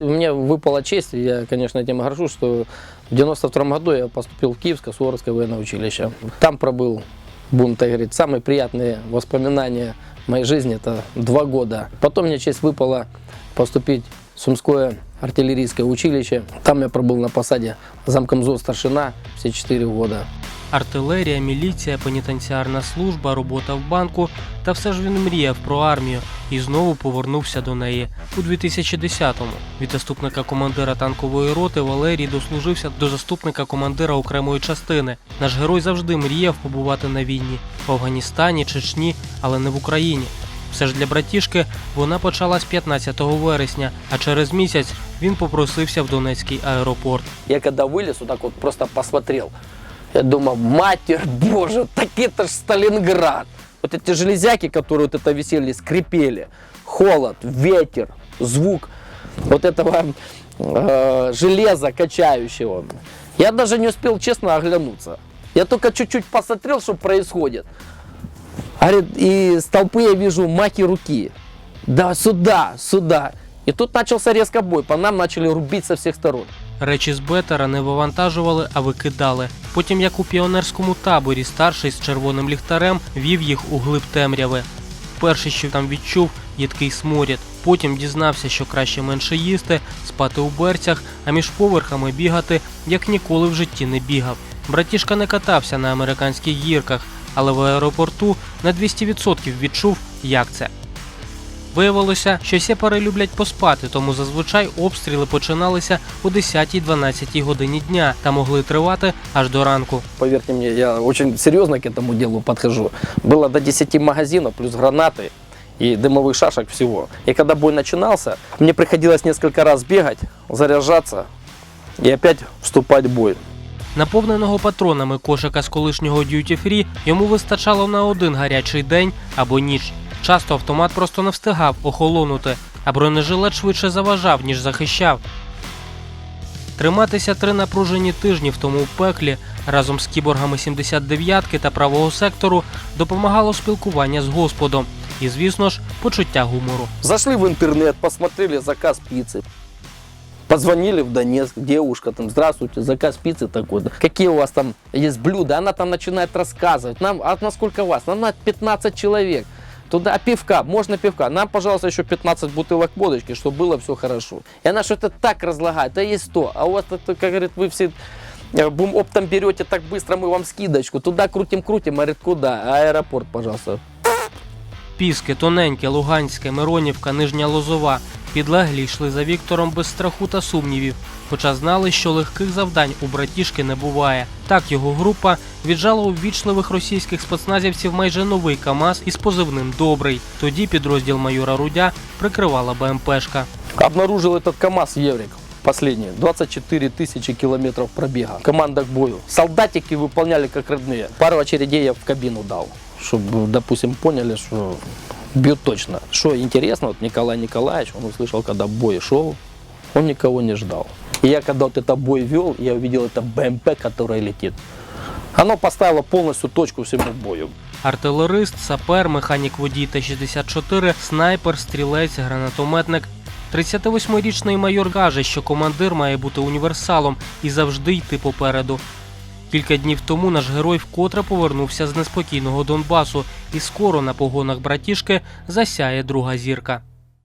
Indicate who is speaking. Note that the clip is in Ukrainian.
Speaker 1: Мне выпала честь, и я, конечно, этим горжусь, что в 92 году я поступил в Киевское Суворовское военное училище. Там пробыл, будем так говорить, самые приятные воспоминания моей жизни, это два года. Потом мне честь выпала поступить в Сумское артиллерийское училище. Там я пробыл на посаде замкомзо старшина все четыре года.
Speaker 2: Артилерія, міліція, пенітенціарна служба, робота в банку. Та все ж він мріяв про армію і знову повернувся до неї у 2010-му. Від заступника командира танкової роти Валерій дослужився до заступника командира окремої частини. Наш герой завжди мріяв побувати на війні в Афганістані, Чечні, але не в Україні. Все ж для братішки вона почалась 15 вересня, а через місяць він попросився в Донецький аеропорт.
Speaker 1: Я когда вылез, вот так вот просто посмотрел, я думал, матерь боже, так это ж Сталинград. Вот эти железяки, которые вот это висели, скрипели, холод, ветер, звук вот этого э, железа качающего. Я даже не успел честно оглянуться. Я только чуть-чуть посмотрел, что происходит. Говорит, и с толпы я вижу маки руки. Да, сюда, сюда. И тут начался резко бой. По нам начали рубить со всех сторон.
Speaker 2: Речі з бетера не вивантажували, а викидали. Потім, як у піонерському таборі, старший з червоним ліхтарем вів їх у глиб темряви. Перше, що там відчув, їдкий сморід. Потім дізнався, що краще менше їсти, спати у берцях, а між поверхами бігати, як ніколи в житті не бігав. Братішка не катався на американських гірках, але в аеропорту на 200% відчув, як це. Виявилося, що сепари люблять поспати, тому зазвичай обстріли починалися о 10-12 годині дня та могли тривати аж до ранку.
Speaker 1: Поверьте мне, я очень серьезно к этому делу подхожу. Было до 10 магазинов, плюс гранаты и дымовых шашек всего. И когда бой начинался, мне приходилось несколько раз бегать, заряжаться и опять вступать в бой.
Speaker 2: Наповненого патронами кошика з колишнього Duty Free йому вистачало на один гарячий день або ніч. Часто автомат просто не встигав охолонути, а бронежилет швидше заважав, ніж захищав. Триматися три напружені тижні в тому пеклі разом з кіборгами 79-ки та правого сектору допомагало спілкування з Господом і, звісно ж, почуття гумору.
Speaker 1: Зашли в интернет, посмотрели заказ пиццы. Позвонили в Донецк, девушка там, здравствуйте, заказ пиццы такой-то. Какие у вас там есть блюда? Она там начинает рассказывать. Нам, а насколько вас? Нам надо 15 человек. Туда пивка, можно пивка. Нам, пожалуйста, еще 15 бутылок водочки, чтобы было все хорошо. И она что-то так разлагает, а есть то. А у вас, это, как говорит, вы все э, бум оптом берете так быстро, мы вам скидочку. Туда крутим-крутим, говорит, куда? Аэропорт, пожалуйста.
Speaker 2: Піски, Тоненьке, Луганське, Миронівка, Нижня Лозова підлеглі йшли за Віктором без страху та сумнівів, хоча знали, що легких завдань у братішки не буває. Так його група віджала у ввічливих російських спецназівців майже новий КАМАЗ із позивним Добрий. Тоді підрозділ майора Рудя прикривала БМПшка.
Speaker 1: Обнаружил этот КАМАЗ Еврик. Последний. 24 тысячи километров пробега. Команда к бою. Солдатики выполняли как родные. Пару очередей я в кабину дал. Чтобы, допустим, поняли, что бьют точно. Что интересно, вот Николай Николаевич, он услышал, когда бой шел, он никого не ждал. И я когда вот это бой вел, я увидел это БМП, которое летит. Оно поставило полностью точку всему бою.
Speaker 2: Артилерист, сапер, механік водій Т-64, снайпер, стрілець, гранатометник. 38-річний майор каже, що командир має бути універсалом і завжди йти попереду. Кілька днів тому наш герой вкотре повернувся з неспокійного Донбасу, і скоро на погонах братішки засяє друга зірка.